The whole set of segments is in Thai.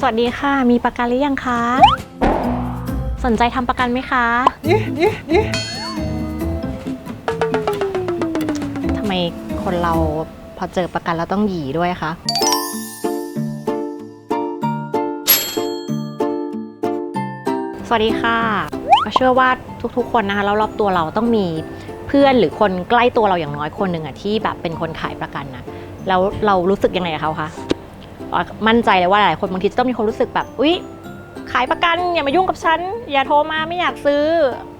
สวัสดีค่ะ มีประกันหรือยังคะ สนใจทำประกันไหมคะนี่นี่นี่ทำไมคนเราพอเจอประกันแล้วต้องหยีด้วยคะ สวัสดีค่ะเชื่อว่าทุกๆ คนนะคะแล้วรอบตัวเราต้องมีเพื่อนหรือคนใกล้ตัวเราอย่างน้อยคนหนึ่งอะที่แบบเป็นคนขายประกันนะแล้วเรารู้สึกยังไงกับเขาคะอะ มั่นใจเลยว่าหลายคนบางทีจะต้องมีความรู้สึกแบบอุ๊ยขายประกันอย่ามายุ่งกับฉัน อย่าโทรมาไม่อยากซื้อ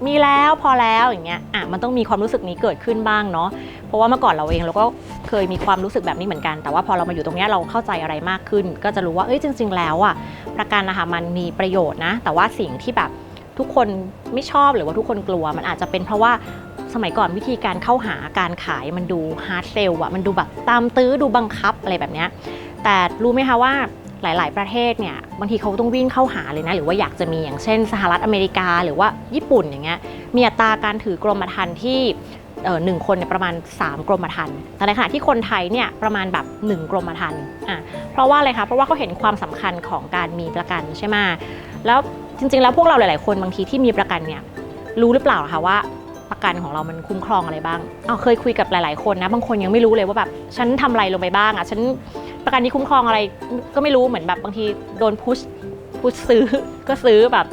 มีแล้วพอแล้วอย่างเงี้ยอะมันต้องมีความรู้สึกนี้เกิดขึ้นบ้างเนาะเพราะว่าเมื่อก่อนเราเองเราก็เคยมีความรู้สึกแบบนี้เหมือนกัน แต่ว่าพอเรามาอยู่ตรงเนี้ยเราเข้าใจอะไรมากขึ้น ก็จะรู้ว่าเอ้ยจริง ๆ แล้วอะประกันนะคะมันมีประโยชน์นะ แต่ว่าสิ่งที่แบบทุกคนไม่ชอบหรือว่าทุกคนกลัว มันอาจจะเป็นเพราะว่าสมัยก่อนวิธีการเข้าหาการขายมันดูฮาร์ดเซลอะมันดูแบบตามตื้อดูบังคับอะไรแบบเนี้ย แต่รู้ไหมคะว่าหลาย ๆ ประเทศเนี่ยบางทีเขาต้องวิ่งเข้าหาเลยนะ หรือว่าอยากจะมีอย่างเช่น สหรัฐอเมริกา หรือว่าญี่ปุ่นอย่างเงี้ยมีอัตราการถือกรมธรรม์ที่หนึ่งคนประมาณ 3 กรมธรรม์แต่ในขณะที่คนไทยเนี่ยประมาณแบบ 1 กรมธรรม์อะเพราะว่าอะไรคะเพราะว่าเขาเห็นความสำคัญของการมีประกันใช่ไหมแล้วจริง ๆ แล้วพวกเราหลาย ๆ คนบางทีที่มีประกันเนี่ยรู้หรือเปล่าคะว่าประกันของเรามันคุ้มครองอะไรบ้างเอาเคยคุยกับหลาย ๆ คนนะ บางคนยังไม่รู้เลยว่าแบบฉันทำอะไรลงไปบ้างอะฉัน ประกันนี้คุ้มครองอะไรก็ไม่รู้เหมือนแบบบางทีโดนพุชพุชซื้อ ก็ซื้อแบบ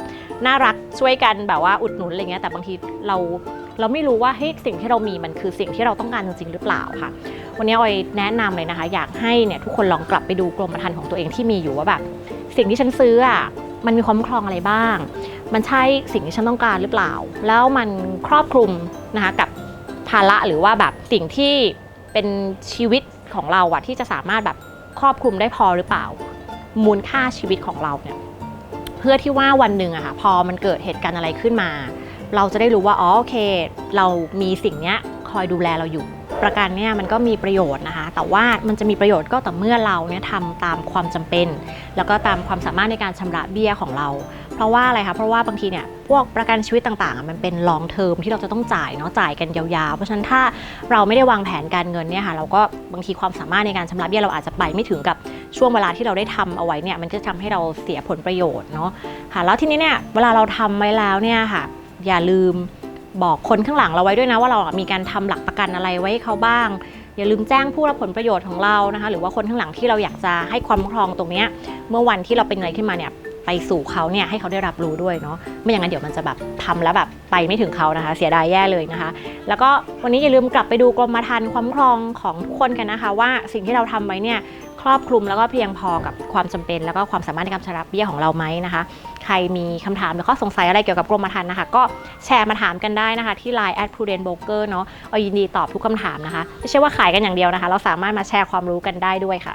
น่ารักช่วยกันแบบว่าอุดหนุนอะไรเงี้ยแต่บางทีเราเราไม่รู้ว่าเฮ้ยสิ่งที่เรามีมันคือสิ่งที่เราต้องการจริงๆหรือเปล่าค่ะ วันนี้ออยแนะนำเลยนะคะ อยากให้เนี่ยทุกคนลองกลับไปดูกรมธรรม์ของตัวเองที่มีอยู่ว่าแบบสิ่งที่ฉันซื้ออะมันมีความคุ้มครองอะไรบ้าง มันใช่สิ่งที่ฉันต้องการหรือเปล่า แล้วมันครอบคลุมนะคะกับภาระหรือว่าแบบสิ่งที่เป็นชีวิตของเราอะที่จะสามารถแบบ ครอบคลุมได้พอหรือเปล่า มูลค่าชีวิตของเราเนี่ยเพื่อที่ว่าวันหนึ่งอะค่ะพอมันเกิดเหตุการณ์อะไรขึ้นมา เราจะได้รู้ว่าอ๋อโอเค เรามีสิ่งเนี้ยคอยดูแลเราอยู่ ประกันเนี่ยมันก็มีประโยชน์นะคะ แต่ว่ามันจะมีประโยชน์ก็ต่อเมื่อเราเนี่ยทำตามความจำเป็น แล้วก็ตามความสามารถในการชำระเบี้ยของเรา เพราะว่าอะไรคะเพราะว่าบางทีเนี่ยพวกประกันชีวิตต่างๆ มันเป็น long term ที่เราจะต้องจ่ายเนาะจ่ายกันยาวๆ เพราะฉะนั้นถ้าเราไม่ได้วางแผนการเงินเนี่ยค่ะเราก็บางทีความสามารถในการชำระเบี้ยเราอาจจะไปไม่ถึงกับช่วงเวลาที่เราได้ทำเอาไว้เนี่ยมันจะทำให้เราเสียผลประโยชน์เนาะค่ะแล้วทีนี้เนี่ยเวลาเราทำไว้แล้วเนี่ยค่ะอย่าลืมบอกคนข้างหลังเราไว้ด้วยนะว่าเรามีการทำหลักประกันอะไรไว้ให้เขาบ้าง อย่าลืมแจ้งผู้รับผลประโยชน์ของเรานะคะหรือว่าคนข้างหลังที่เราอยากจะให้ความคุ้มครองตรงนี้เมื่อวันที่เราเป็นอะไรขึ้นมาเนี่ย ไปสู่เขาเนี่ยให้เขาได้รับรู้ด้วยเนาะไม่อย่างนั้นเดี๋ยวมันจะแบบทำแล้วแบบไปไม่ถึงเขานะคะ เสียดายแย่เลยนะคะ แล้วก็วันนี้อย่าลืมกลับไปดูกรมธรรม์ความครองของทุกคนกันนะคะ ว่าสิ่งที่เราทำไว้เนี่ยครอบคลุมแล้วก็เพียงพอกับความจำเป็น แล้วก็ความสามารถในการชำระเบี้ยของเราไหมนะคะ ใครมีคำถามหรือข้อสงสัยอะไรเกี่ยวกับกรมธรรม์นะคะ ก็แชร์มาถามกันได้นะคะ ที่ Line at prudent broker เนาะเอายินดีตอบทุกคำถามนะคะ ไม่ใช่ว่าขายกันอย่างเดียวนะคะ เราสามารถมาแชร์ความรู้กันได้ด้วยค่ะ